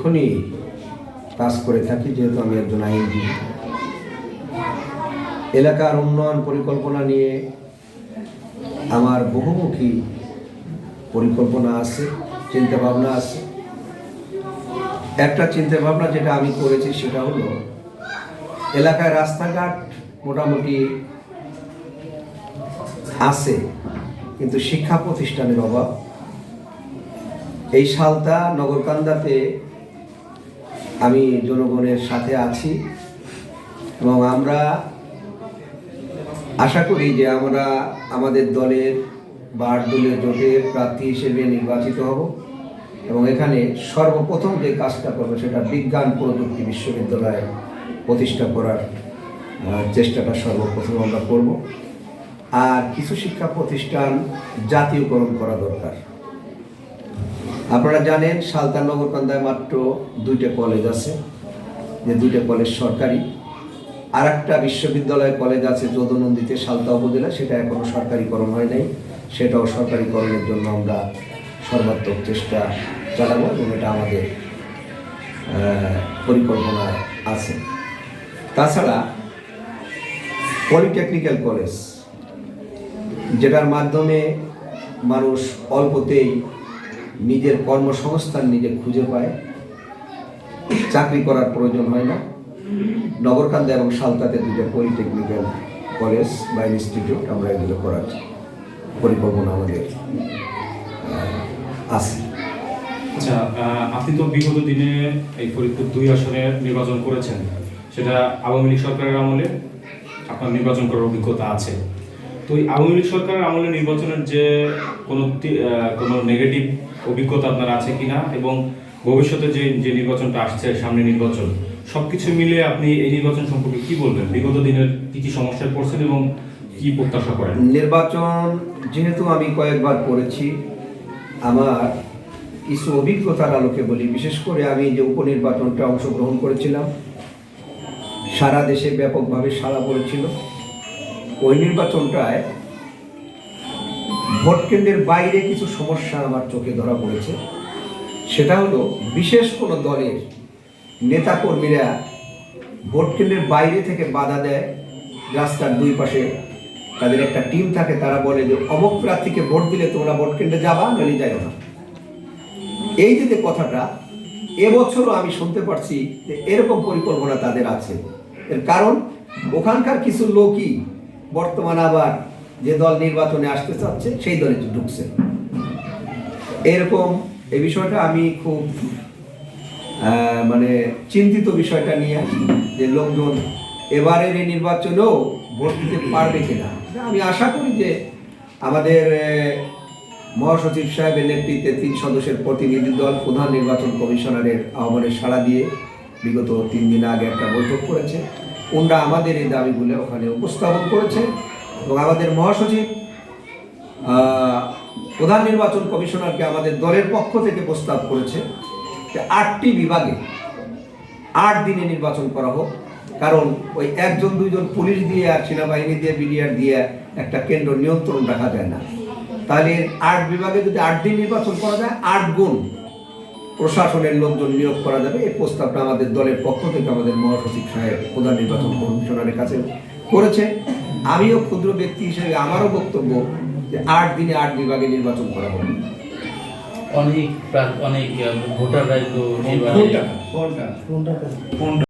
এখনই কাজ করে থাকি, যেহেতু আমি একজন আইনজীবী। এলাকার উন্নয়ন পরিকল্পনা নিয়ে আমার বহুমুখী পরিকল্পনা আছে চিন্তা ভাবনা আছে। একটা চিন্তা ভাবনা যেটা আমি করেছি, সেটা হলো, এলাকায় রাস্তাঘাট মোটামুটি আছে, কিন্তু শিক্ষা প্রতিষ্ঠানের অভাব। এই সালটা নগরকান্দাতে আমি জনগণের সাথে আছি এবং আমরা আশা করি যে আমরা আমাদের দলের বা আট দলীয় জোটের প্রার্থী হিসেবে নির্বাচিত হব এবং এখানে সর্বপ্রথম যে কাজটা করব সেটা বিজ্ঞান প্রযুক্তি বিশ্ববিদ্যালয় প্রতিষ্ঠা করার চেষ্টাটা সর্বপ্রথম আমরা করব। আর কিছু শিক্ষা প্রতিষ্ঠান জাতীয়করণ করা দরকার। আপনারা জানেন সালতান নগরকান্দায় মাত্র দুইটা কলেজ আছে, যে দুইটা কলেজ সরকারি। আর একটা বিশ্ববিদ্যালয় কলেজ আছে যদুনন্দীতে, সালতা উপজেলা, সেটা এখনও সরকারিকরণ হয় নাই। সেটাও সরকারিকরণের জন্য আমরা সর্বাত্মক চেষ্টা চালাবো এবং এটা আমাদের পরিকল্পনা আছে। তাছাড়া পলিটেকনিক্যাল কলেজ যেটার মাধ্যমে মানুষ অল্পতেই নিজের কর্মসংস্থান নিজে খুঁজে পায়। চাকরি করার প্রয়োজন হয় না। নগরকান্দা এবং সালতাতে দুটো পলিটেকনিক্যাল কলেজ বা ইনস্টিটিউট আমরা এগুলো করার পরিকল্পনা আমাদের আছে। আচ্ছা আপনি তো বিগত দিনে এই ফরিদপুর দুই আসনে নির্বাচন করেছেন। সেটা আওয়ামী লীগ সরকারের আমলে আপনার নির্বাচন করার অভিজ্ঞতা আছে। তো আওয়ামী লীগ সরকারের আমলে নির্বাচনের যে কোনো কোনো নেগেটিভ অভিজ্ঞতা আপনার আছে কিনা এবং ভবিষ্যতে যে যে নির্বাচনটা আসছে, সামনে নির্বাচন, সবকিছু মিলে আপনি এই নির্বাচন সম্পর্কে কি বলবেন? বিগত দিনের কি কি সমস্যায় পড়ছেন এবং কি প্রত্যাশা করেন? নির্বাচন যেহেতু আমি কয়েকবার করেছি, আমার কিছু অভিজ্ঞতার আলোকে বলি, বিশেষ করে আমি যে উপনির্বাচনটা অংশগ্রহণ করেছিলাম, সারা দেশে ব্যাপকভাবে সাড়া পড়েছিল। ওই নির্বাচনটায় ভোট কেন্দ্রের বাইরে কিছু সমস্যা আমার চোখে ধরা পড়েছে। সেটা হলো বিশেষ কোনো দলের নেতাকর্মীরা ভোট কেন্দ্রের বাইরে থেকে বাধা দেয়, রাস্তার দুই পাশে তাদের একটা টিম থাকে, তারা বলে যে অমুক প্রার্থীকে ভোট দিলে তোমরা ভোট কেন্দ্রে যাবা নইলে যাই না। এই যে কথাটা, এবছরও আমি শুনতে পারছি যে এরকম পরিকল্পনা তাদের আছে। এর কারণ, ওখানকার কিছু লোকই বর্তমানে আবার যে দল নির্বাচনে আসতে চাচ্ছে, সেই দলে ঢুকছে। এরকম এই বিষয়টা আমি খুব মানে চিন্তিত বিষয়টা নিয়ে আসি যে লোকজন এবারের এই নির্বাচনেও ভোট দিতে পারবে কিনা। আমি আশা করি যে আমাদের মহাসচিব সাহেবের নেতৃত্বে তিন সদস্যের প্রতিনিধি দল প্রধান নির্বাচন কমিশনারের আহ্বানের সাড়া দিয়ে বিগত তিন দিন আগে একটা বৈঠক করেছে। ওনরা আমাদের এই দাবিগুলো ওখানে উপস্থাপন করেছে এবং আমাদের মহাসচিব প্রধান নির্বাচন কমিশনারকে আমাদের দলের পক্ষ থেকে প্রস্তাব করেছে যে আটটি বিভাগে আট দিনে নির্বাচন করা হোক। কারণ ওই একজন, দুইজন পুলিশ দিয়ে আর সেনাবাহিনী দিয়ে, বিডিআর দিয়ে একটা কেন্দ্র নিয়ন্ত্রণ রাখা যায় না। তাহলে আট বিভাগে যদি আট দিন নির্বাচন করা যায়, আট গুণ প্রশাসনের লোকজন নিয়োগ করা যাবে। এই প্রস্তাবটা আমাদের দলের পক্ষ থেকে আমাদের মহাসচিব সাহেব প্রধান নির্বাচন কমিশনারের কাছে করেছে। আমিও ক্ষুদ্র ব্যক্তি হিসেবে আমারও বক্তব্য যে আট দিনে আট বিভাগে নির্বাচন করা হবে। অনেক অনেক ভোটার ভোটাররাই তো কোনটা? কোনটা?